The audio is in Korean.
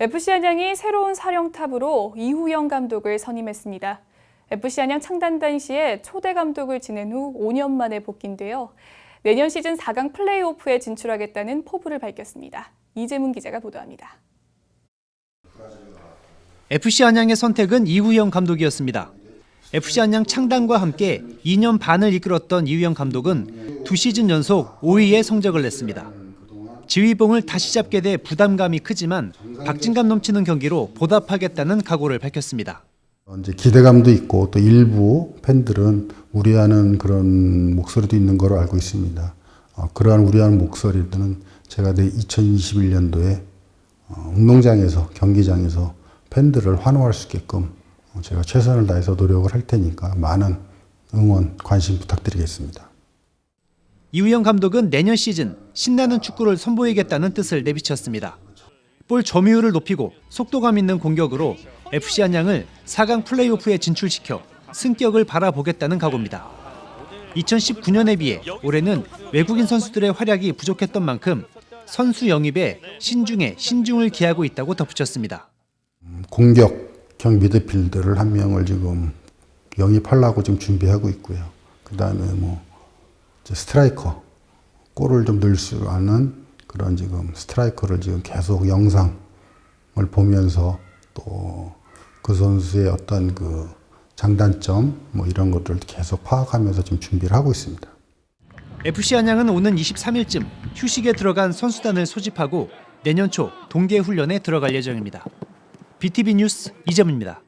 FC 안양이 새로운 사령탑으로 이후영 감독을 선임했습니다. FC 안양 창단 당시에 초대 감독을 지낸 후 5년 만에 복귀인데요. 내년 시즌 4강 플레이오프에 진출하겠다는 포부를 밝혔습니다. 이재문 기자가 보도합니다. FC 안양의 선택은 이후영 감독이었습니다. FC 안양 창단과 함께 2년 반을 이끌었던 이후영 감독은 두 시즌 연속 5위의 성적을 냈습니다. 지휘봉을 다시 잡게 돼 부담감이 크지만 박진감 넘치는 경기로 보답하겠다는 각오를 밝혔습니다. 이제 기대감도 있고 또 일부 팬들은 우려하는 그런 목소리도 있는 걸로 알고 있습니다. 어, 그러한 우려하는 목소리들은 제가 내 2021년도에 어, 운동장에서 경기장에서 팬들을 환호할 수 있게끔 어, 제가 최선을 다해서 노력을 할 테니까 많은 응원 관심 부탁드리겠습니다. 이우영 감독은 내년 시즌 신나는 축구를 선보이겠다는 뜻을 내비쳤습니다. 볼 점유율을 높이고 속도감 있는 공격으로 FC 안양을 4강 플레이오프에 진출시켜 승격을 바라보겠다는 각오입니다. 2019년에 비해 올해는 외국인 선수들의 활약이 부족했던 만큼 선수 영입에 신중에 신중을 기하고 있다고 덧붙였습니다. 공격형 미드필더를 한 명을 지금 영입하려고 지금 준비하고 있고요. 그 다음에 뭐 스트라이커 골을 좀 넣을 수 있는 그런 지금 스트라이커를 지금 계속 영상을 보면서 또 그 선수의 어떤 그 장단점 뭐 이런 것들을 계속 파악하면서 지금 준비를 하고 있습니다. FC 안양은 오는 23일쯤 휴식에 들어간 선수단을 소집하고 내년 초 동계 훈련에 들어갈 예정입니다. BTV 뉴스 이재문입니다.